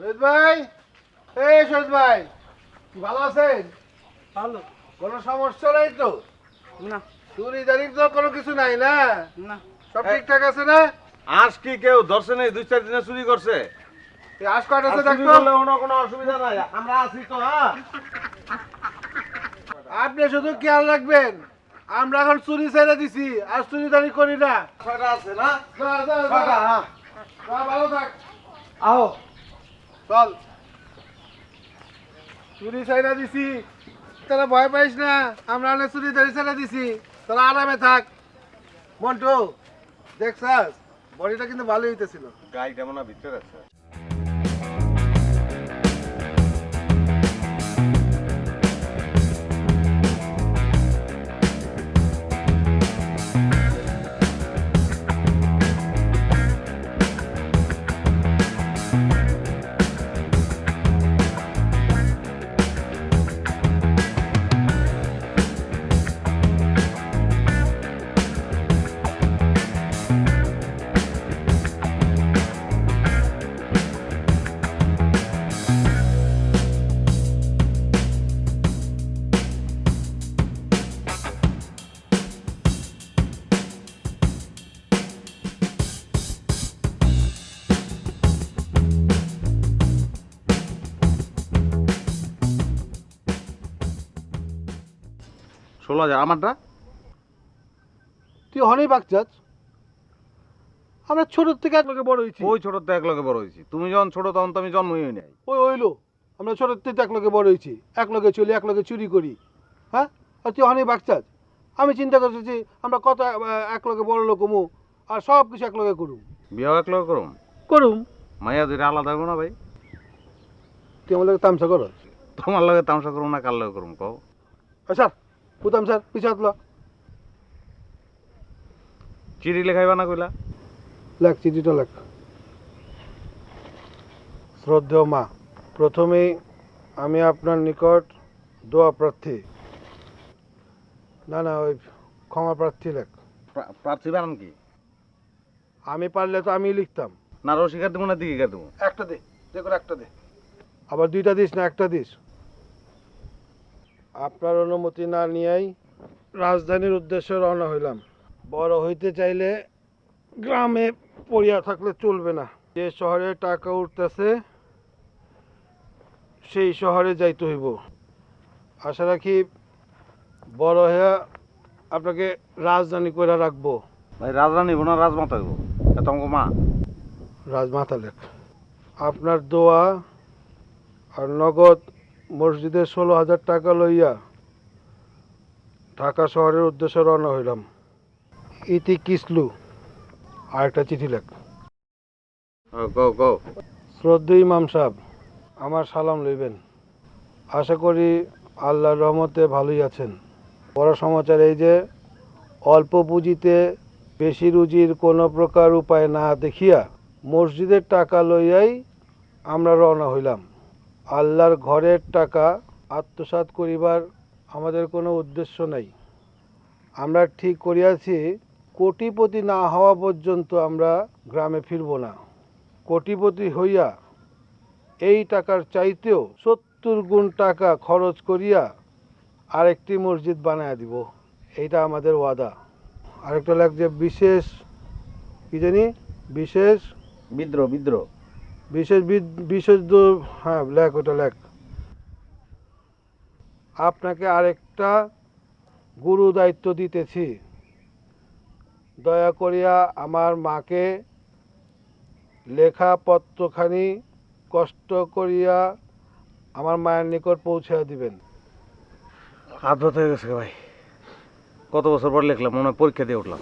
শহীদ ভাই এই শহীদ ভাই ভালো আছেন? ভালো। কোনো সমস্যা নাই তো? না। চুরি জারি তো কোনো কিছু নাই না? না। সব ঠিকঠাক আছে না? আজ কি কেউ ধরছে নেই? দুই চার দিনে চুরি করছে? কাঠ আর আছে দেখো কোনো কোনো অসুবিধা নাই। আমরা আছি তো হ্যাঁ। আপনি শুধু খেয়াল রাখবেন আমরা এখন চুরি ছেড়ে দিছি আর চুরি দাঁড়ি করি না। আছে। ছয়টা হ্যাঁ। ভালো থাক। আহো। চল। চুরি সাইরা দিছি। তোরা ভয় পাইস না, আমরা অনেক চুরি দাঁড়ি সাইরা দিছি। তোরা আরামে থাক। মন্টু দেখছাস বডিটা কিন্তু ভালোই হইতেছিল। গাড়িটা মনে ভিতরে আছে। ষোলো হাজার আমারটা? তুই হনেই বাগচাস আমরা ছোট থেকে একলগে বড় হয়েছি। ওই ছোট তো এক লগে বড় হয়েছি। তুমি যখন ছোট তখন তো আমি জন্মই হই নাই। ওই হইল আমরা ছোট থেকে একলগে বড় হয়েছি। একলগে চলি একলগে চুরি করি। হ্যাঁ? আর তুই হনেই বাগচাস আমি চিন্তা করতেছি আমরা কত আহ, একলগে বড় লোক হমু আর সব কিছু একলগে করুম। বিয়েও এক লগে করুম? করুম। মাইয়া দুইটা আলাদা হইব না ভাই? তুই আমার লগে তামসা করো তোমার লগে তামসা করুম না কার লগে করুম কও? আচ্ছা পুতাম স্যার পিছা হাতলা চিঠি লেখাইবা না কইলা লেখ চিঠিটা লেখ। শ্রদ্ধেয় মা প্রথমেই আমি আপনার নিকট দোয়া প্রার্থী না না ওই ক্ষমা প্রার্থী লেখ। প্রার্থী বানান কি আমি পারলে তো আমি লিখতাম না রসিকার দেবো না দিকে দেবো একটা দে কোনো একটা দে। আবার দুইটা দিস না একটা দিস। আপনার অনুমতি না নিয়েই রাজধানীর উদ্দেশ্যে রওনা হইলাম। বড় হইতে চাইলে গ্রামে পড়িয়া থাকলে চলবে না। যে শহরে টাকা উঠতেছে সেই শহরে যাইতে হইব। আশা রাখি বড় হইয়া আপনাকে রাজধানী করে রাখব। ভাই রাজরানী হইব না রাজমাতা হইব? এত আমাকে মা। রাজমাতা লেখ। আপনার দোয়া আর নগদ মসজিদের ষোলো হাজার টাকা লইয়া ঢাকা শহরের উদ্দেশ্যে রওনা হইলাম। ইতি কিসলু। আর একটা চিঠি লেখ। কও ইমাম সাহেব আমার সালাম লইবেন। আশা করি আল্লাহর রহমতে ভালোই আছেন। বড় সমাচার এই যে অল্প পুঁজিতে বেশি রুজির কোনো প্রকার উপায় না দেখিয়া মসজিদের টাকা লইয়াই আমরা রওনা হইলাম। আল্লাহর ঘরের টাকা আত্মসাৎ করিবার আমাদের কোনো উদ্দেশ্য নাই। আমরা ঠিক করিয়াছি, কোটিপতি না হওয়া পর্যন্ত আমরা গ্রামে ফিরব না। কোটিপতি হইয়া এই টাকার চাইতেও সত্তর গুণ টাকা খরচ করিয়া আরেকটি মসজিদ বানায় দিব। এইটা আমাদের ওয়াদা। আরেকটা লাগছে, বিশেষ, কি জানি? বিশেষ বিদ্রোহ বিদ্রোহ। বিশেষ বিশেষ হ্যাঁ লেখ, ওটা লেখ। আপনাকে আরেকটা গুরু দায়িত্ব দিতেছি। দয়া করিয়া আমার মাকে লেখা পত্রখানি কষ্ট করিয়া আমার মায়ের নিকট পৌঁছে দিবেন। আদ্রত হয়ে গেছে ভাই। কত বছর পর লিখলাম, মনে পরীক্ষা দিয়ে উঠলাম।